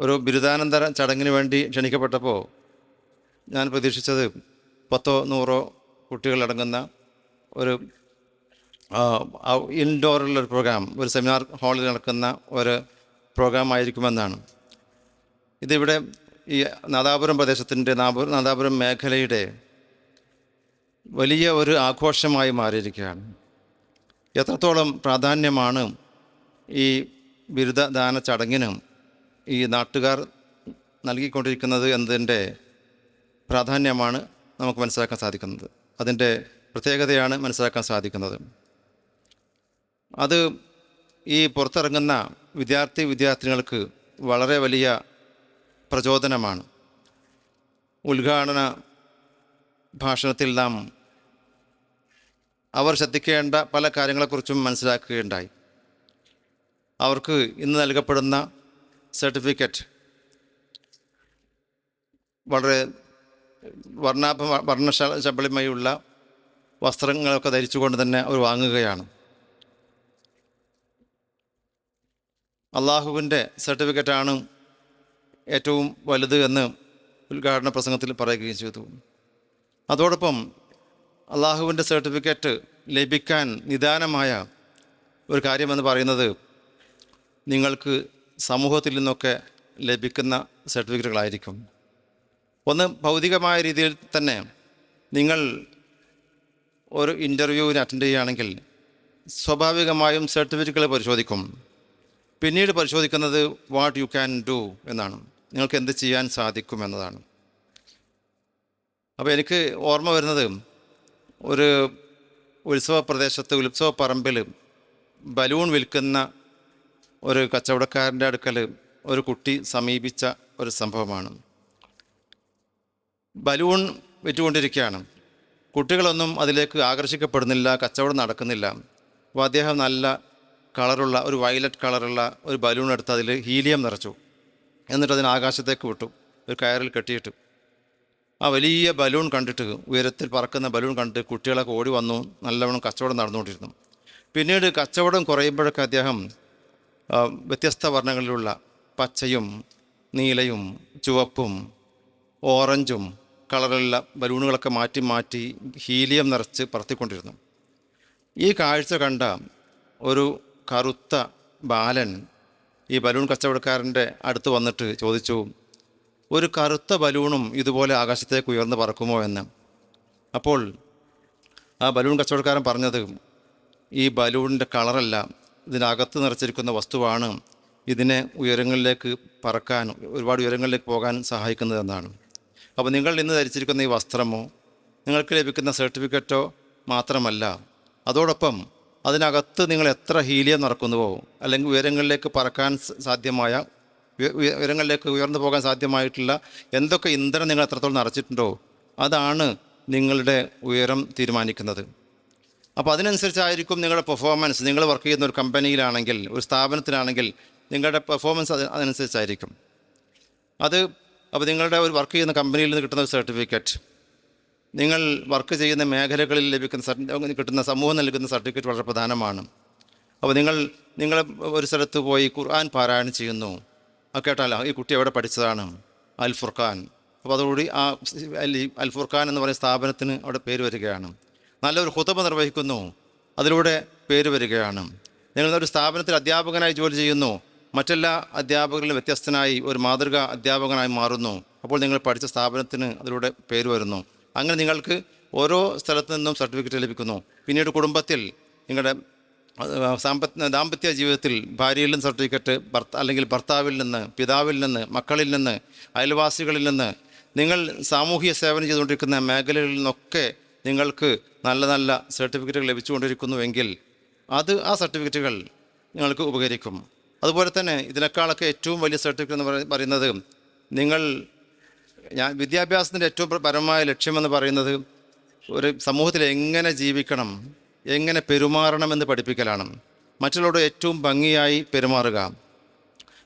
ഒരു ബിരുദാനന്തര ചടങ്ങിന് വേണ്ടി ക്ഷണിക്കപ്പെട്ടപ്പോൾ ഞാൻ പ്രതീക്ഷിച്ചത് പത്തോ നൂറോ കുട്ടികളടങ്ങുന്ന ഒരു ഇൻഡോറിലുള്ള ഒരു പ്രോഗ്രാം ഒരു സെമിനാർ ഹാളിൽ നടക്കുന്ന ഒരു പ്രോഗ്രാം ആയിരിക്കുമെന്നാണ്. ഇതിവിടെ ഈ നാദാപുരം പ്രദേശത്തിന്റെ നാപു നാദാപുരം മേഖലയുടെ വലിയ ഒരു ആഘോഷമായി മാറിയിരിക്കുകയാണ്. എത്രത്തോളം പ്രാധാന്യമാണ് ഈ ബിരുദദാന ചടങ്ങിനും ഈ നാട്ടുകാർ നൽകിക്കൊണ്ടിരിക്കുന്നത് എന്നതിന്റെ പ്രാധാന്യമാണ് നമുക്ക് മനസ്സിലാക്കാൻ സാധിക്കുന്നത്. അതിന്റെ പ്രത്യേകതയാണ് മനസ്സിലാക്കാൻ സാധിക്കുന്നത്. അത് ഈ പുറത്തിറങ്ങുന്ന വിദ്യാർത്ഥി വിദ്യാർത്ഥിനികൾക്ക് വളരെ വലിയ പ്രചോദനമാണ്. ഉദ്ഘാടന ഭാഷണത്തിൽ നാം അവർ ശ്രദ്ധിക്കേണ്ട പല കാര്യങ്ങളെക്കുറിച്ചും മനസ്സിലാക്കുകയുണ്ടായി. അവർക്ക് ഇന്ന് നൽകപ്പെടുന്ന സർട്ടിഫിക്കറ്റ്. വളരെ വർണാഭ വർണ ശബളിമയുള്ള വസ്ത്രങ്ങളൊക്കെ ധരിച്ചുകൊണ്ട് തന്നെ അവർ വാങ്ങുകയാണ്. അള്ളാഹുവിന്റെ സർട്ടിഫിക്കറ്റാണ് ഏറ്റവും വലുത് എന്ന് ഉദ്ഘാടന പ്രസംഗത്തിൽ പറയുകയും ചെയ്തു. അതോടൊപ്പം അള്ളാഹുവിന്റെ സർട്ടിഫിക്കറ്റ് ലഭിക്കാൻ നിദാനമായ ഒരു കാര്യമെന്ന് പറയുന്നത് നിങ്ങൾക്ക് സമൂഹത്തിൽ നിന്നൊക്കെ ലഭിക്കുന്ന സർട്ടിഫിക്കറ്റുകളായിരിക്കും. ഒന്ന് ഭൗതികമായ രീതിയിൽ തന്നെ നിങ്ങൾ ഒരു ഇന്റർവ്യൂവിന് അറ്റൻഡ് ചെയ്യുകയാണെങ്കിൽ സ്വാഭാവികമായും സർട്ടിഫിക്കറ്റുകൾ പരിശോധിക്കും. പിന്നീട് പരിശോധിക്കുന്നത് വാട്ട് യു ക്യാൻ ഡു എന്നാണ്. നിങ്ങൾക്ക് എന്ത് ചെയ്യാൻ സാധിക്കും എന്നതാണ്. അപ്പോൾ എനിക്ക് ഓർമ്മ വരുന്നത് ഒരു ഉത്സവ പ്രദേശത്ത് ഉത്സവ പറമ്പിൽ ബലൂൺ വിൽക്കുന്ന ഒരു കച്ചവടക്കാരന്റെ അടുക്കൽ ഒരു കുട്ടി സമീപിച്ച ഒരു സംഭവമാണ്. ബലൂൺ വിറ്റുകൊണ്ടിരിക്കുകയാണ്. കുട്ടികളൊന്നും അതിലേക്ക് ആകർഷിക്കപ്പെടുന്നില്ല കച്ചവടം നടക്കുന്നില്ല. അപ്പോൾ അദ്ദേഹം നല്ല കളറുള്ള ഒരു വയലറ്റ് കളറുള്ള ഒരു ബലൂൺ എടുത്ത് അതിൽ ഹീലിയം നിറച്ചു. എന്നിട്ട് അതിന് ആകാശത്തേക്ക് വിട്ടു. ഒരു കയറിൽ കെട്ടിയിട്ട്. ആ വലിയ ബലൂൺ കണ്ടിട്ട് ഉയരത്തിൽ പറക്കുന്ന ബലൂൺ കണ്ടിട്ട് കുട്ടികളൊക്കെ ഓടി വന്നു നല്ലവണ്ണം കച്ചവടം നടന്നുകൊണ്ടിരുന്നു. പിന്നീട് കച്ചവടം കുറയുമ്പോഴൊക്കെ അദ്ദേഹം വ്യത്യസ്ത വർണങ്ങളിലുള്ള പച്ചയും നീലയും ചുവപ്പും ഓറഞ്ചും കളറുള്ള ബലൂണുകളൊക്കെ മാറ്റി മാറ്റി ഹീലിയം നിറച്ച് പറത്തിക്കൊണ്ടിരുന്നു. ഈ കാഴ്ച കണ്ട ഒരു കറുത്ത ബാലൻ ഈ ബലൂൺ കച്ചവടക്കാരന്റെ അടുത്ത് വന്നിട്ട് ചോദിച്ചു ഒരു കറുത്ത ബലൂണും ഇതുപോലെ ആകാശത്തേക്ക് ഉയർന്ന് പറക്കുമോ എന്ന്? അപ്പോൾ ആ ബലൂൺ കച്ചവടക്കാരൻ പറഞ്ഞത് ഈ ബലൂണിന്റെ കളറല്ല ഇതിനകത്ത് നിറച്ചിരിക്കുന്ന വസ്തുവാണ് ഇതിനെ ഉയരങ്ങളിലേക്ക് പറക്കാൻ ഒരുപാട് ഉയരങ്ങളിലേക്ക് പോകാൻ സഹായിക്കുന്നതെന്നാണ് അപ്പോൾ നിങ്ങൾ ഇന്ന് ധരിച്ചിരിക്കുന്ന ഈ വസ്ത്രമോ നിങ്ങൾക്ക് ലഭിക്കുന്ന സർട്ടിഫിക്കറ്റോ മാത്രമല്ല അതോടൊപ്പം അതിനകത്ത് നിങ്ങൾ എത്ര ഹീലിയം നടക്കുന്നുവോ അല്ലെങ്കിൽ ഉയരങ്ങളിലേക്ക് പറക്കാൻ സാധ്യമായ ഉയ- ഉയ- ഉയരങ്ങളിലേക്ക് ഉയർന്നു പോകാൻ സാധ്യമായിട്ടുള്ള എന്തൊക്കെ ഇന്ധനം നിങ്ങൾ എത്രത്തോളം നിറച്ചിട്ടുണ്ടോ അതാണ് നിങ്ങളുടെ ഉയരം തീരുമാനിക്കുന്നത്. അപ്പോൾ അതിനനുസരിച്ചായിരിക്കും നിങ്ങളുടെ പെർഫോമൻസ് നിങ്ങൾ വർക്ക് ചെയ്യുന്ന ഒരു കമ്പനിയിലാണെങ്കിൽ ഒരു സ്ഥാപനത്തിലാണെങ്കിൽ നിങ്ങളുടെ പെർഫോമൻസ് അത് അതിനനുസരിച്ചായിരിക്കും. അത് അപ്പോൾ നിങ്ങളുടെ ഒരു വർക്ക് ചെയ്യുന്ന കമ്പനിയിൽ നിന്ന് കിട്ടുന്ന ഒരു സർട്ടിഫിക്കറ്റ് നിങ്ങൾ വർക്ക് ചെയ്യുന്ന മേഖലകളിൽ ലഭിക്കുന്ന കിട്ടുന്ന സമൂഹം നൽകുന്ന സർട്ടിഫിക്കറ്റ് വളരെ പ്രധാനമാണ്. അപ്പോൾ നിങ്ങൾ നിങ്ങൾ ഒരു സ്ഥലത്ത് പോയി ഖുർആൻ പാരായണം ചെയ്യുന്നു. ആ കേട്ടാൽ ഈ കുട്ടി എവിടെ പഠിച്ചതാണ്? അൽ ഫുർഖാൻ അപ്പോൾ അതോടുകൂടി ആ അൽ ഫുർഖാൻ എന്ന് പറയുന്ന സ്ഥാപനത്തിന് അവിടെ പേര് വരികയാണ്. നല്ലൊരു ഹുതബ നിർവഹിക്കുന്നു. അതിലൂടെ പേര് വരികയാണ്. നിങ്ങൾ ഒരു സ്ഥാപനത്തിൽ അധ്യാപകനായി ജോലി ചെയ്യുന്നു. മറ്റെല്ലാ അധ്യാപകരിലും വ്യത്യസ്തനായി ഒരു മാതൃക അധ്യാപകനായി മാറുന്നു. അപ്പോൾ നിങ്ങൾ പഠിച്ച സ്ഥാപനത്തിന് അതിലൂടെ പേര് വരുന്നു. അങ്ങനെ നിങ്ങൾക്ക് ഓരോ സ്ഥലത്തു നിന്നും സർട്ടിഫിക്കറ്റ് ലഭിക്കുന്നു. പിന്നീട് കുടുംബത്തിൽ നിങ്ങളുടെ സാമ്പത്ത് ദാമ്പത്യ ജീവിതത്തിൽ ഭാര്യയിൽ നിന്ന് സർട്ടിഫിക്കറ്റ് ഭർത്ത അല്ലെങ്കിൽ ഭർത്താവിൽ നിന്ന് പിതാവിൽ നിന്ന് മക്കളിൽ നിന്ന് അയൽവാസികളിൽ നിന്ന് നിങ്ങൾ സാമൂഹിക സേവനം ചെയ്തുകൊണ്ടിരിക്കുന്ന മേഖലകളിൽ നിന്നൊക്കെ നിങ്ങൾക്ക് നല്ല നല്ല സർട്ടിഫിക്കറ്റുകൾ ലഭിച്ചുകൊണ്ടിരിക്കുന്നുവെങ്കിൽ അത് ആ സർട്ടിഫിക്കറ്റുകൾ നിങ്ങൾക്ക് ഉപകരിക്കും. അതുപോലെ തന്നെ ഇതിനേക്കാളൊക്കെ ഏറ്റവും വലിയ സർട്ടിഫിക്കറ്റ് എന്ന് പറയുന്നത് നിങ്ങൾ ഞാൻ വിദ്യാഭ്യാസത്തിന്റെ ഏറ്റവും പ്ര- പരമമായ ലക്ഷ്യമെന്ന് പറയുന്നത് ഒരു സമൂഹത്തിൽ എങ്ങനെ ജീവിക്കണം എങ്ങനെ പെരുമാറണമെന്ന് പഠിപ്പിക്കലാണ്. മറ്റുള്ളവരോട് ഏറ്റവും ഭംഗിയായി പെരുമാറുക.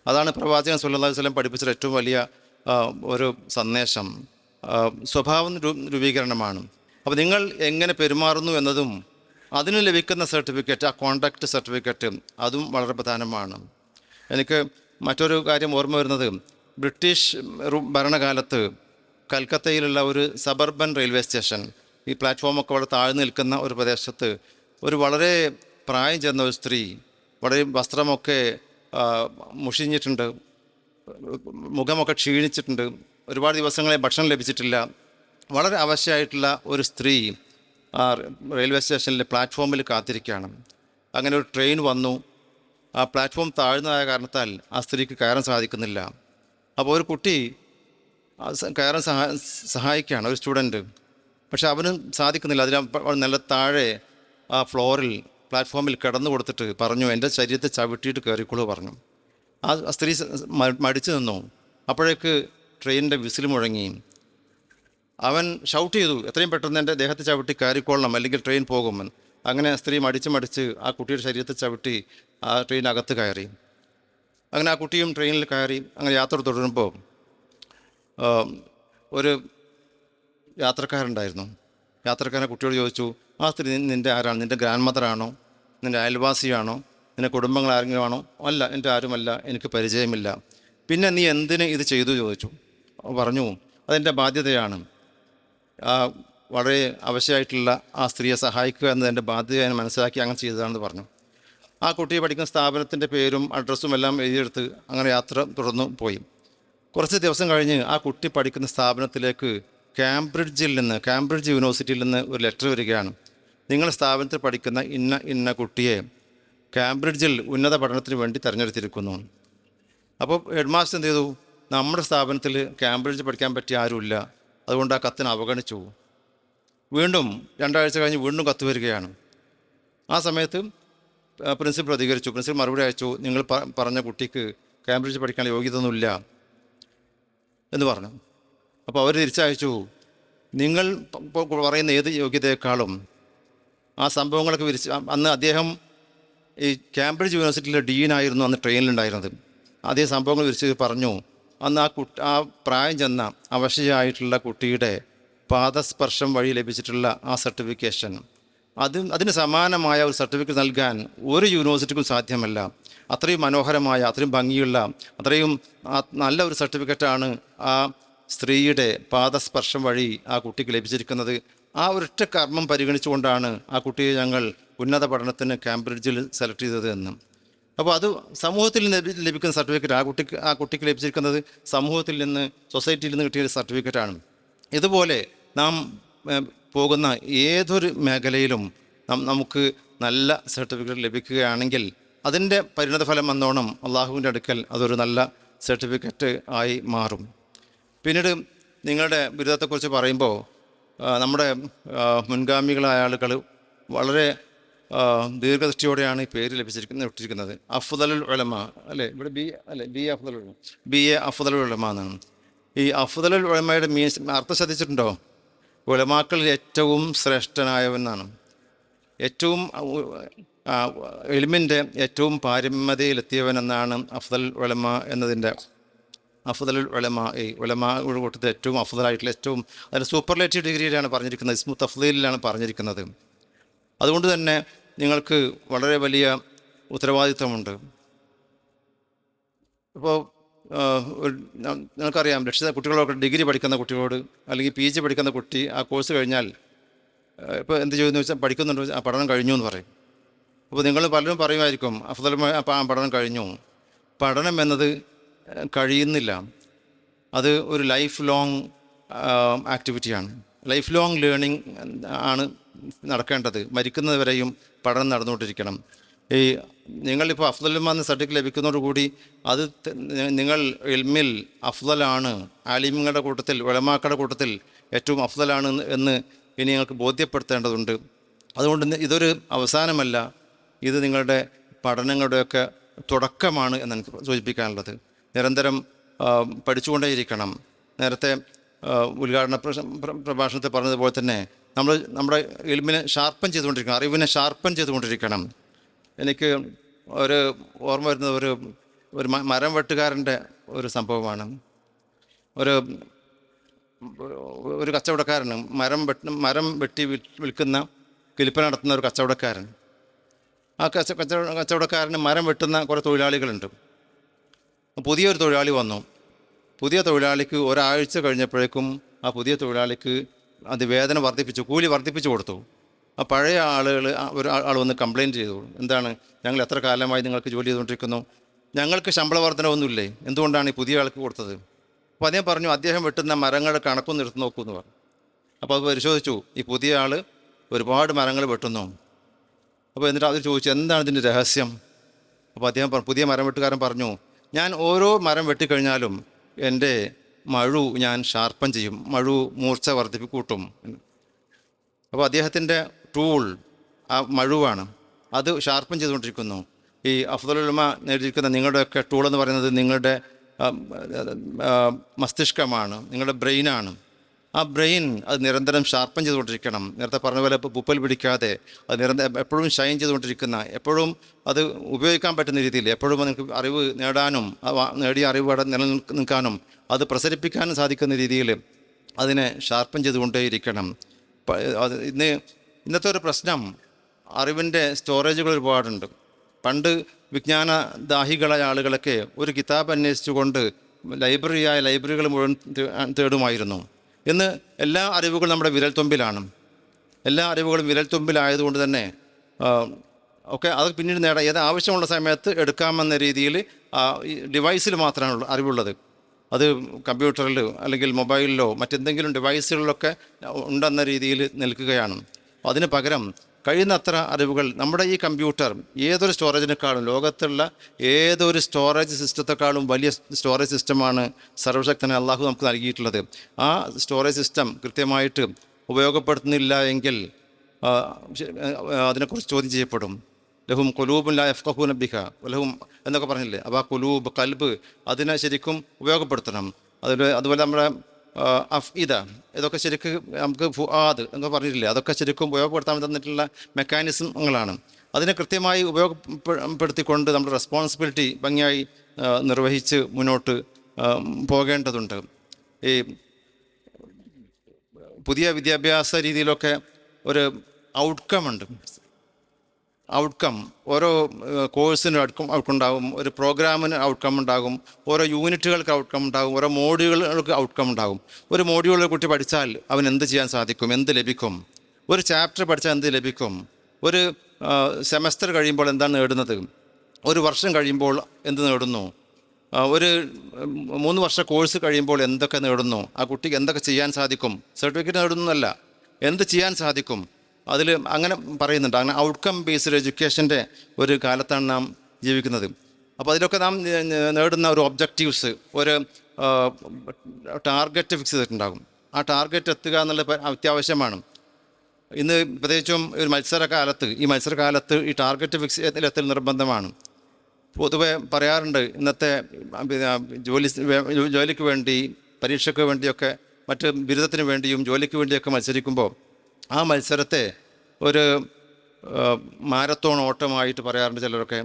അതാണ് പ്രവാചകൻ സല്ലല്ലാഹു അലൈഹി വസല്ലം പഠിപ്പിച്ച ഏറ്റവും വലിയ ഒരു സന്ദേശം. സ്വഭാവം രൂപീകരണമാണ്. അപ്പോൾ നിങ്ങൾ എങ്ങനെ പെരുമാറുന്നു എന്നതും അതിന് ലഭിക്കുന്ന സർട്ടിഫിക്കറ്റ് ആ കോണ്ടാക്ട് സർട്ടിഫിക്കറ്റ് അതും വളരെ പ്രധാനമാണ്. എനിക്ക് മറ്റൊരു കാര്യം ഓർമ്മ വരുന്നത്. ബ്രിട്ടീഷ് ഭരണകാലത്ത് കൽക്കത്തയിലുള്ള ഒരു സബർബൻ റെയിൽവേ സ്റ്റേഷൻ ഈ പ്ലാറ്റ്ഫോമൊക്കെ വളരെ താഴ്ന്നു നിൽക്കുന്ന ഒരു പ്രദേശത്ത് ഒരു വളരെ പ്രായം ചെന്ന ഒരു സ്ത്രീ വളരെ വസ്ത്രമൊക്കെ മുഷിഞ്ഞിട്ടുണ്ട് മുഖമൊക്കെ ക്ഷീണിച്ചിട്ടുണ്ട് ഒരുപാട് ദിവസങ്ങളെ ഭക്ഷണം ലഭിച്ചിട്ടില്ല. വളരെ അവശയായിട്ടുള്ള ഒരു സ്ത്രീ ആ റെയിൽവേ സ്റ്റേഷനിലെ പ്ലാറ്റ്ഫോമിൽ കാത്തിരിക്കുകയാണ്. അങ്ങനെ ഒരു ട്രെയിൻ വന്നു. ആ പ്ലാറ്റ്ഫോം താഴ്ന്നതായ കാരണത്താൽ ആ സ്ത്രീക്ക് കയറാൻ സാധിക്കുന്നില്ല. അപ്പോൾ ഒരു കുട്ടി കയറാൻ സഹാ സഹായിക്കുകയാണ് ഒരു സ്റ്റുഡന്റ് പക്ഷെ അവന് സാധിക്കുന്നില്ല. അതിന് നല്ല താഴെ ആ ഫ്ലോറിൽ പ്ലാറ്റ്ഫോമിൽ കിടന്നു കൊടുത്തിട്ട് പറഞ്ഞു എന്റെ ശരീരത്തെ ചവിട്ടിയിട്ട് കയറിക്കോളൂ പറഞ്ഞു. ആ സ്ത്രീ മടിച്ചു നിന്നു. അപ്പോഴേക്ക് ട്രെയിനിന്റെ വിസിൽ മുഴങ്ങി. അവൻ ഷൗട്ട് ചെയ്തു എത്രയും പെട്ടെന്ന് എന്റെ ദേഹത്തെ ചവിട്ടി കയറിക്കൊള്ളണം അല്ലെങ്കിൽ ട്രെയിൻ പോകുമെന്ന് അങ്ങനെ സ്ത്രീ മടിച്ച് മടിച്ച് ആ കുട്ടിയുടെ ശരീരത്തെ ചവിട്ടി ആ ട്രെയിനകത്ത് കയറി. അങ്ങനെ ആ കുട്ടിയും ട്രെയിനിൽ കയറി അങ്ങനെ യാത്ര തുടരുമ്പോൾ ഒരു യാത്രക്കാരുണ്ടായിരുന്നു യാത്രക്കാരൻ കുട്ടിയോട് ചോദിച്ചു ആ സ്ത്രീ നിന്റെ ആരാണ്? നിന്റെ ഗ്രാൻഡ് മദറാണോ നിന്റെ അയൽവാസിയാണോ? നിന്റെ കുടുംബങ്ങൾ ആരെങ്കിലും ആണോ അല്ല എന്റെ ആരുമല്ല എനിക്ക് പരിചയമില്ല. പിന്നെ നീ എന്തിന് ഇത് ചെയ്തു? ചോദിച്ചു. പറഞ്ഞു അതെന്റെ ബാധ്യതയാണ്. വളരെ അവശ്യമായിട്ടുള്ള ആ സ്ത്രീയെ സഹായിക്കുക എന്നത് എന്റെ ബാധ്യത ഞാൻ മനസ്സിലാക്കി അങ്ങനെ ചെയ്തതാണെന്ന് പറഞ്ഞു. ആ കുട്ടി പഠിക്കുന്ന സ്ഥാപനത്തിന്റെ പേരും അഡ്രസ്സും എല്ലാം എഴുതിയെടുത്ത് അങ്ങനെ യാത്ര തുടർന്നു പോയി. കുറച്ച് ദിവസം കഴിഞ്ഞ് ആ കുട്ടി പഠിക്കുന്ന സ്ഥാപനത്തിലേക്ക് കാംബ്രിഡ്ജിൽ നിന്ന് കാംബ്രിഡ്ജ് യൂണിവേഴ്സിറ്റിയിൽ നിന്ന് ഒരു ലെറ്റർ വരികയാണ്. നിങ്ങളുടെ സ്ഥാപനത്തിൽ പഠിക്കുന്ന ഇന്ന ഇന്ന കുട്ടിയെ കാംബ്രിഡ്ജിൽ ഉന്നത പഠനത്തിന് വേണ്ടി തിരഞ്ഞെടുത്തിരിക്കുന്നു. അപ്പോൾ ഹെഡ് മാസ്റ്റർ എന്ത് ചെയ്തു? നമ്മുടെ സ്ഥാപനത്തിൽ കാംബ്രിഡ്ജ് പഠിക്കാൻ പറ്റിയ ആരുമില്ല. അതുകൊണ്ട് ആ കത്തിനെ അവഗണിച്ചു വീണ്ടും രണ്ടാഴ്ച കഴിഞ്ഞ് വീണ്ടും കത്ത് വരികയാണ്. ആ സമയത്ത് പ്രിൻസിപ്പൾ പ്രതികരിച്ചു. പ്രിൻസിപ്പൽ മറുപടി അയച്ചു നിങ്ങൾ പറഞ്ഞ കുട്ടിക്ക് കാംബ്രിഡ്ജ് പഠിക്കാൻ യോഗ്യത ഒന്നുമില്ല എന്ന് പറഞ്ഞു. അപ്പോൾ അവർ തിരിച്ചയച്ചു. നിങ്ങൾ പറയുന്ന ഏത് യോഗ്യതയേക്കാളും ആ സംഭവങ്ങളൊക്കെ വിരിച്ച് അന്ന് അദ്ദേഹം ഈ കാംബ്രിഡ്ജ് യൂണിവേഴ്സിറ്റിയിലെ ഡീനായിരുന്നു അന്ന് ട്രെയിനിലുണ്ടായിരുന്നത്. അതേ സംഭവങ്ങൾ വിരിച്ച് പറഞ്ഞു. അന്ന് ആ കുട്ടി ആ പ്രായം ചെന്ന അവശയായിട്ടുള്ള കുട്ടിയുടെ പാദസ്പർശം വഴി ലഭിച്ചിട്ടുള്ള ആ സർട്ടിഫിക്കേഷൻ. അത് അതിന് സമാനമായ ഒരു സർട്ടിഫിക്കറ്റ് നൽകാൻ ഒരു യൂണിവേഴ്സിറ്റിക്കും സാധ്യമല്ല. അത്രയും മനോഹരമായ അത്രയും ഭംഗിയുള്ള അത്രയും നല്ല ഒരു സർട്ടിഫിക്കറ്റാണ് ആ സ്ത്രീയുടെ പാദസ്പർശം വഴി ആ കുട്ടിക്ക് ലഭിച്ചിരിക്കുന്നത്. ആ ഒരൊറ്റ കർമ്മം പരിഗണിച്ചുകൊണ്ടാണ് ആ കുട്ടിയെ ഞങ്ങൾ ഉന്നത പഠനത്തിന് കാംബ്രിഡ്ജിൽ സെലക്ട് ചെയ്തത് എന്ന്. അപ്പോൾ അത് സമൂഹത്തിൽ നിന്ന് ലഭിക്കുന്ന സർട്ടിഫിക്കറ്റ് ആ കുട്ടിക്ക് ആ കുട്ടിക്ക് ലഭിച്ചിരിക്കുന്നത് സമൂഹത്തിൽ നിന്ന് സൊസൈറ്റിയിൽ നിന്ന് കിട്ടിയ ഒരു സർട്ടിഫിക്കറ്റാണ്. ഇതുപോലെ നാം പോകുന്ന ഏതൊരു മേഖലയിലും നമുക്ക് നല്ല സർട്ടിഫിക്കറ്റ് ലഭിക്കുകയാണെങ്കിൽ അതിന്റെ പരിണതഫലം വന്നോണം അള്ളാഹുവിന്റെ അടുക്കൽ അതൊരു നല്ല സർട്ടിഫിക്കറ്റ് ആയി മാറും. പിന്നീട് നിങ്ങളുടെ ബിരുദത്തെക്കുറിച്ച് പറയുമ്പോൾ നമ്മുടെ മുൻഗാമികളായ ആളുകൾ വളരെ ദീർഘദൃഷ്ടിയോടെയാണ് ഈ പേര് ലഭിച്ചിരിക്കുന്നത്. ഇട്ടിരിക്കുന്നത് അഫ്ദലുൽ ഉലമ അല്ലേ? ഇവിടെ ബി അല്ലേ? ബി അഫ്ദലുൽ ഉലമ. ബി എ അഫ്ദലുൽ ഉലമ എന്നാണ്. ഈ അഫ്ദലുൽ ഉലമയുടെ മീൻസ് അർത്ഥം ശ്രദ്ധിച്ചിട്ടുണ്ടോ? ഉലമാക്കളിൽ ഏറ്റവും ശ്രേഷ്ഠനായവെന്നാണ് ഏറ്റവും എലിമിന്റെ ഏറ്റവും പാരമ്യതയിലെത്തിയവൻ എന്നാണ് അഫ്ദൽ ഉലമ എന്നതിന്റെ അഫ്ദൽ ഉലമ ഈ ഉലമ കൂട്ടത്തിൽ ഏറ്റവും അഫ്ദലായിട്ടുള്ള ഏറ്റവും അതിന്റെ സൂപ്പർലേറ്റീവ് ഡിഗ്രിയിലാണ് പറഞ്ഞിരിക്കുന്നത് ഇസ്മു തഫ്ദീലിലാണ് പറഞ്ഞിരിക്കുന്നത്. അതുകൊണ്ട് തന്നെ നിങ്ങൾക്ക് വളരെ വലിയ ഉത്തരവാദിത്വമുണ്ട് ഇപ്പോൾ നിങ്ങൾക്കറിയാം രക്ഷിത കുട്ടികളൊക്കെ ഡിഗ്രി പഠിക്കുന്ന കുട്ടികളോട് അല്ലെങ്കിൽ പി ജി പഠിക്കുന്ന കുട്ടി ആ കോഴ്സ് കഴിഞ്ഞാൽ ഇപ്പോൾ എന്ത് ചെയ്യുമെന്ന് വെച്ചാൽ പഠിക്കുന്നുണ്ടോ ആ പഠനം കഴിഞ്ഞു എന്ന് പറയും. അപ്പോൾ നിങ്ങൾ പലരും പറയുമായിരിക്കും അഫ്ദലമായ ആ പഠനം കഴിഞ്ഞു. പഠനം എന്നത് കഴിയുന്നില്ല. അത് ഒരു ലൈഫ് ലോങ് ആക്ടിവിറ്റിയാണ്. ലൈഫ് ലോങ് ലേണിംഗ് ആണ് നടക്കേണ്ടത് മരിക്കുന്നതുവരെയും പഠനം നടന്നുകൊണ്ടിരിക്കണം. ഈ നിങ്ങളിപ്പോൾ അഫ്ദലുമ സർട്ടിഫിക്കറ്റ് ലഭിക്കുന്നതോടുകൂടി അത് നിങ്ങൾ എൽമിൽ അഫ്ദലാണ് ആലിമുകളുടെ കൂട്ടത്തിൽ ഉലമാക്കളുടെ കൂട്ടത്തിൽ ഏറ്റവും അഫ്ദലാണ് എന്ന് ഇനി നിങ്ങൾക്ക് ബോധ്യപ്പെടുത്തേണ്ടതുണ്ട്. അതുകൊണ്ട് ഇതൊരു അവസാനമല്ല ഇത് നിങ്ങളുടെ പഠനങ്ങളുടെയൊക്കെ തുടക്കമാണ് എന്ന് എനിക്ക് സൂചിപ്പിക്കാനുള്ളത്. നിരന്തരം പഠിച്ചുകൊണ്ടേയിരിക്കണം. നേരത്തെ ഉദ്ഘാടന പ്രഭാഷണത്തിൽ പറഞ്ഞതുപോലെ തന്നെ നമ്മൾ നമ്മുടെ എൽമിനെ ഷാർപ്പൻ ചെയ്തുകൊണ്ടിരിക്കണം അറിവിനെ ഷാർപ്പൻ ചെയ്തുകൊണ്ടിരിക്കണം. എനിക്ക് ഒരു ഓർമ്മ വരുന്നത് ഒരു ഒരു മരം വെട്ടുകാരന്റെ ഒരു സംഭവമാണ്. ഒരു ഒരു കച്ചവടക്കാരന് മരം വെട്ട് മരം വെട്ടി വിൽ- വിൽക്കുന്ന കിലിപ്പ നടത്തുന്ന ഒരു കച്ചവടക്കാരൻ. ആ കച്ച കച്ചവട കച്ചവടക്കാരന് മരം വെട്ടുന്ന കുറേ തൊഴിലാളികളുണ്ട്. പുതിയൊരു തൊഴിലാളി വന്നു. പുതിയ തൊഴിലാളിക്ക് ഒരാഴ്ച കഴിഞ്ഞപ്പോഴേക്കും ആ പുതിയ തൊഴിലാളിക്ക് അത് വേതനം വർദ്ധിപ്പിച്ചു കൂലി വർദ്ധിപ്പിച്ചു കൊടുത്തു. ആ പഴയ ആളുകൾ ഒരു ആൾ വന്ന് കംപ്ലയിന്റ് ചെയ്തു. എന്താണ്? ഞങ്ങൾ എത്ര കാലമായി നിങ്ങൾക്ക് ജോലി ചെയ്തുകൊണ്ടിരിക്കുന്നു? ഞങ്ങൾക്ക് ശമ്പള വർധനവൊന്നുമില്ലേ? എന്തുകൊണ്ടാണ് ഈ പുതിയ ആൾക്ക് കൊടുത്തത്? അപ്പോൾ അദ്ദേഹം പറഞ്ഞു അദ്ദേഹം വെട്ടുന്ന മരങ്ങളുടെ കണക്കൊന്ന് എടുത്ത് നോക്കൂ എന്ന് പറഞ്ഞു. അപ്പോൾ അത് പരിശോധിച്ചു. ഈ പുതിയ ആൾ ഒരുപാട് മരങ്ങൾ വെട്ടുന്നു. അപ്പോൾ എന്നിട്ട് അവർ ചോദിച്ചു എന്താണ് ഇതിന്റെ രഹസ്യം? അപ്പോൾ അദ്ദേഹം പുതിയ മരം വെട്ടുകാരൻ പറഞ്ഞു ഞാൻ ഓരോ മരം വെട്ടിക്കഴിഞ്ഞാലും എന്റെ മഴു ഞാൻ ഷാർപ്പൻ ചെയ്യും. മഴു മൂർച്ച വർദ്ധിപ്പിക്കൂട്ടും അപ്പോൾ അദ്ദേഹത്തിന്റെ ടൂൾ ആ മഴുവാണ്. അത് ഷാർപ്പൻ ചെയ്തുകൊണ്ടിരിക്കുന്നു. ഈ അഫ്ദുലുമ നേടിയിരിക്കുന്ന നിങ്ങളുടെയൊക്കെ ടൂൾ എന്ന് പറയുന്നത് നിങ്ങളുടെ മസ്തിഷ്കമാണ്. നിങ്ങളുടെ ബ്രെയിനാണ് ആ ബ്രെയിൻ അത് നിരന്തരം ഷാർപ്പൻ ചെയ്തുകൊണ്ടിരിക്കണം. നേരത്തെ പറഞ്ഞ പോലെ പുപ്പൽ പിടിക്കാതെ അത് നിരന്തരം എപ്പോഴും ഷൈൻ ചെയ്തുകൊണ്ടിരിക്കുന്ന എപ്പോഴും അത് ഉപയോഗിക്കാൻ പറ്റുന്ന രീതിയിൽ എപ്പോഴും നിങ്ങൾക്ക് അറിവ് നേടാനും നേടിയ അറിവ് അവിടെ നിലനിൽക്കാനും അത് പ്രസരിപ്പിക്കാൻ സാധിക്കുന്ന രീതിയിൽ അതിനെ ഷാർപ്പൻ ചെയ്തുകൊണ്ടേയിരിക്കണം. അത് ഇന്ന് ഇന്നത്തെ ഒരു പ്രശ്നം അറിവിന്റെ സ്റ്റോറേജുകൾ ഒരുപാടുണ്ട്. പണ്ട് വിജ്ഞാന ദാഹികളായ ആളുകളൊക്കെ ഒരു കിതാബ് അന്വേഷിച്ചുകൊണ്ട് ലൈബ്രറിയായ ലൈബ്രറികൾ മുഴുവൻ തേടുമായിരുന്നു. ഇന്ന് എല്ലാ അറിവുകളും നമ്മുടെ വിരൽത്തുമ്പിലാണ്. എല്ലാ അറിവുകളും വിരൽത്തുമ്പിലായതുകൊണ്ട് തന്നെ ഒക്കെ അത് പിന്നീട് നേടാം. ഏത് ആവശ്യമുള്ള സമയത്ത് എടുക്കാമെന്ന രീതിയിൽ ഡിവൈസിൽ മാത്രമാണ് അറിവുള്ളത്. അത് കമ്പ്യൂട്ടറിലോ അല്ലെങ്കിൽ മൊബൈലിലോ മറ്റെന്തെങ്കിലും ഡിവൈസുകളിലൊക്കെ ഉണ്ടെന്ന രീതിയിൽ നിൽക്കുകയാണ്. അതിന് പകരം കഴിയുന്നത്ര അറിവുകൾ നമ്മുടെ ഈ കമ്പ്യൂട്ടർ ഏതൊരു സ്റ്റോറേജിനേക്കാളും ലോകത്തുള്ള ഏതൊരു സ്റ്റോറേജ് സിസ്റ്റത്തെക്കാളും വലിയ സ്റ്റോറേജ് സിസ്റ്റമാണ് സർവശക്തനെ അള്ളാഹു നമുക്ക് നൽകിയിട്ടുള്ളത്. ആ സ്റ്റോറേജ് സിസ്റ്റം കൃത്യമായിട്ട് ഉപയോഗപ്പെടുത്തുന്നില്ല എങ്കിൽ അതിനെക്കുറിച്ച് ചോദ്യം ചെയ്യപ്പെടും. ലഹും കുലൂബും ലാ യഫ്ഖഹൂന ബിഹ. ലഹും എന്നൊക്കെ പറഞ്ഞില്ലേ? അപ്പോൾ ആ കുലൂബ് കൽബ് അതിനെ ശരിക്കും ഉപയോഗപ്പെടുത്തണം. അതിൽ അതുപോലെ നമ്മുടെ അഫ് അഫ്ഇദ ഇതൊക്കെ ശരിക്ക് നമുക്ക് ഫുആദ് എന്നൊക്കെ പറഞ്ഞിട്ടില്ലേ? അതൊക്കെ ശരിക്കും ഉപയോഗപ്പെടുത്താൻ തന്നിട്ടുള്ള മെക്കാനിസങ്ങളാണ് അതിനെ കൃത്യമായി ഉപയോഗപ്പെടുത്തിക്കൊണ്ട് നമ്മുടെ റെസ്പോൺസിബിലിറ്റി ഭംഗിയായി നിർവഹിച്ച് മുന്നോട്ട് പോകേണ്ടതുണ്ട്. ഈ പുതിയ വിദ്യാഭ്യാസ രീതിയിലൊക്കെ ഒരു ഔട്ട്കം ഉണ്ട്. ഔട്ട്കം ഓരോ കോഴ്സിന് ഔട്ട്കം ഔട്ട്കം ഉണ്ടാകും ഒരു പ്രോഗ്രാമിന് ഔട്ട്കം ഉണ്ടാകും ഓരോ യൂണിറ്റുകൾക്ക് ഔട്ട്കം ഉണ്ടാകും ഓരോ മോഡ്യൂളുകൾക്ക് ഔട്ട്കം ഉണ്ടാകും. ഒരു മോഡ്യൂൾ കുട്ടി പഠിച്ചാൽ അവൻ എന്ത് ചെയ്യാൻ സാധിക്കും? എന്ത് ലഭിക്കും? ഒരു ചാപ്റ്റർ പഠിച്ചാൽ എന്ത് ലഭിക്കും? ഒരു സെമസ്റ്റർ കഴിയുമ്പോൾ എന്താണ് നേടുന്നത്? ഒരു വർഷം കഴിയുമ്പോൾ എന്ത് നേടുന്നു? ഒരു മൂന്ന് വർഷ കോഴ്സ് കഴിയുമ്പോൾ എന്തൊക്കെ നേടുന്നു? ആ കുട്ടിക്ക് എന്തൊക്കെ ചെയ്യാൻ സാധിക്കും? സർട്ടിഫിക്കറ്റ് നേടുന്നതല്ല. എന്ത് ചെയ്യാൻ സാധിക്കും? അതിൽ അങ്ങനെ പറയുന്നുണ്ട്. അങ്ങനെ ഔട്ട്കം ബേസ്ഡ് എഡ്യൂക്കേഷന്റെ ഒരു കാലത്താണ് നാം ജീവിക്കുന്നത്. അപ്പോൾ അതിലൊക്കെ നാം നേടുന്ന ഒരു ഒബ്ജക്റ്റീവ്സ് ഒരു ടാർഗറ്റ് ഫിക്സ് ചെയ്തിട്ടുണ്ടാകും. ആ ടാർഗറ്റ് എത്തുക എന്നുള്ളത് അത്യാവശ്യമാണ്. ഇന്ന് പ്രത്യേകിച്ചും ഒരു മത്സരകാലത്ത് ഈ മത്സരകാലത്ത് ഈ ടാർഗറ്റ് ഫിക്സ് എത്തൽ നിർബന്ധമാണ്. പൊതുവെ പറയാറുണ്ട് ഇന്നത്തെ ജോലി ജോലിക്ക് വേണ്ടി പരീക്ഷയ്ക്ക് വേണ്ടിയൊക്കെ മറ്റ് ബിരുദത്തിന് വേണ്ടിയും ജോലിക്ക് വേണ്ടിയൊക്കെ മത്സരിക്കുമ്പോൾ ആ മത്സരത്തെ ഒരു മാരത്തോൺ ഓട്ടമായിട്ട് പറയാറുണ്ട് ചിലരൊക്കെ.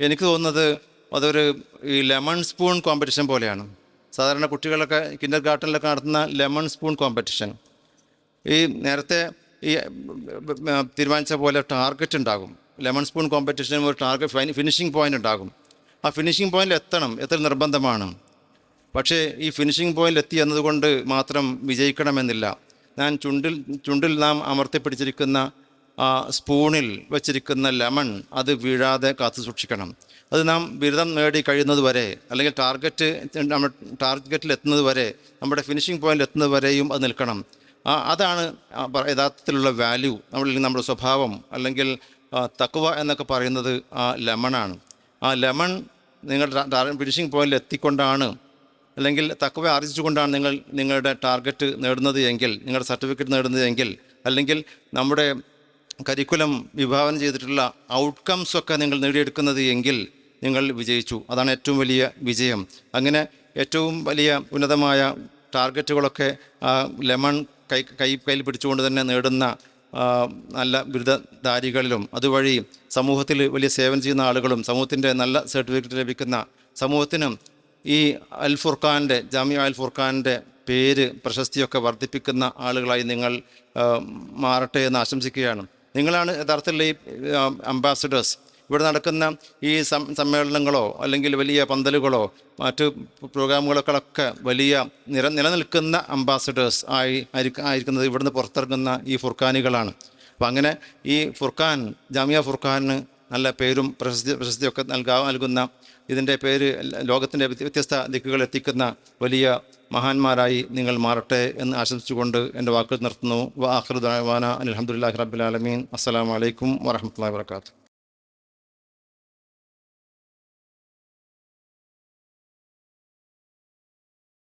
എനിക്ക് തോന്നുന്നത് അതൊരു ഈ ലെമൺ സ്പൂൺ കോമ്പറ്റീഷൻ പോലെയാണ്. സാധാരണ കുട്ടികളൊക്കെ കിൻഡർ ഗാർട്ടനിലൊക്കെ നടത്തുന്ന ലെമൺ സ്പൂൺ കോമ്പറ്റീഷൻ. ഈ നേരത്തെ ഈ തീരുമാനിച്ച പോലെ ടാർഗറ്റ് ഉണ്ടാകും. ലെമൺ സ്പൂൺ കോമ്പറ്റീഷനും ഒരു ടാർഗറ്റ് ഫിനിഷിംഗ് പോയിന്റ് ഉണ്ടാകും. ആ ഫിനിഷിംഗ് പോയിന്റിൽ എത്തണം എത്ര നിർബന്ധമാണ്. പക്ഷേ ഈ ഫിനിഷിംഗ് പോയിന്റിൽ എത്തി എന്നതുകൊണ്ട് മാത്രം വിജയിക്കണമെന്നില്ല. ഞാൻ ചുണ്ടിൽ ചുണ്ടിൽ നാം അമർത്തിപ്പിടിച്ചിരിക്കുന്ന സ്പൂണിൽ വച്ചിരിക്കുന്ന ലെമൺ അത് വീഴാതെ കാത്തു സൂക്ഷിക്കണം. അത് നാം ബിരുദം നേടി കഴിയുന്നത് വരെ അല്ലെങ്കിൽ ടാർഗറ്റ് നമ്മൾ ടാർഗറ്റിൽ എത്തുന്നത് വരെ നമ്മുടെ ഫിനിഷിംഗ് പോയിന്റിൽ എത്തുന്നത് വരെയും അത് നിൽക്കണം. അതാണ് യഥാർത്ഥത്തിലുള്ള വാല്യൂ. നമ്മളിൽ നമ്മുടെ സ്വഭാവം അല്ലെങ്കിൽ തക്കുവ എന്നൊക്കെ പറയുന്നത് ആ ലെമണാണ് ആ ലെമൺ നിങ്ങൾ ഫിനിഷിംഗ് പോയിന്റിൽ എത്തിക്കൊണ്ടാണ് അല്ലെങ്കിൽ തക്കവ ആർജിച്ചുകൊണ്ടാണ് നിങ്ങൾ നിങ്ങളുടെ ടാർഗറ്റ് നേടുന്നത് എങ്കിൽ നിങ്ങളുടെ സർട്ടിഫിക്കറ്റ് നേടുന്നത് എങ്കിൽ അല്ലെങ്കിൽ നമ്മുടെ കരിക്കുലം വിഭാവനം ചെയ്തിട്ടുള്ള ഔട്ട്കംസ് ഒക്കെ നിങ്ങൾ നേടിയെടുക്കുന്നത് എങ്കിൽ നിങ്ങൾ വിജയിച്ചു. അതാണ് ഏറ്റവും വലിയ വിജയം. അങ്ങനെ ഏറ്റവും വലിയ ഉന്നതമായ ടാർഗറ്റുകളൊക്കെ ലെമൺ കൈ കൈ കയ്യിൽ പിടിച്ചുകൊണ്ട് തന്നെ നേടുന്ന നല്ല ബിരുദധാരികളിലും അതുവഴി സമൂഹത്തിൽ വലിയ സേവനം ചെയ്യുന്ന ആളുകളും സമൂഹത്തിന്റെ നല്ല സർട്ടിഫിക്കറ്റ് ലഭിക്കുന്ന സമൂഹത്തിനും ഈ അൽ ഫുർഖാന്റെ ജാമ്യ അൽ ഫുർഖാന്റെ പേര് പ്രശസ്തിയൊക്കെ വർദ്ധിപ്പിക്കുന്ന ആളുകളായി നിങ്ങൾ മാറട്ടെ എന്ന് ആശംസിക്കുകയാണ്. നിങ്ങളാണ് യഥാർത്ഥത്തിൽ ഈ അംബാസഡേഴ്സ് ഇവിടെ നടക്കുന്ന ഈ സമ്മേളനങ്ങളോ അല്ലെങ്കിൽ വലിയ പന്തലുകളോ മറ്റ് പ്രോഗ്രാമുകളൊക്കെ വലിയ നില നിലനിൽക്കുന്ന അംബാസഡേഴ്സ് ആയി ആയിരിക്ക- ആയിരിക്കുന്നത് ഇവിടുന്ന് പുറത്തിറങ്ങുന്ന ഈ ഫുർഖാനികളാണ്. അപ്പം അങ്ങനെ ഈ ഫുർഖാൻ ജാമിയ ഫുർഖാനിന് നല്ല പേരും പ്രശസ്തി പ്രശസ്തിയൊക്കെ നൽകാ നൽകുന്ന ഇതിന്റെ പേര് ലോകത്തിന്റെ വ്യത്യസ്ത ദിക്കുകൾ എത്തിക്കുന്ന വലിയ മഹാന്മാരായി നിങ്ങൾ മാറട്ടെ എന്ന് ആശംസിച്ചുകൊണ്ട് എന്റെ വാക്കുകൾ നിർത്തുന്നു. വാഹൃദാന അലഹമുല്ലാഹി റബ്ബുലാലമീൻ അസ്സലാമലൈക്കും വറഹമത്തല്ലാ വാത്തു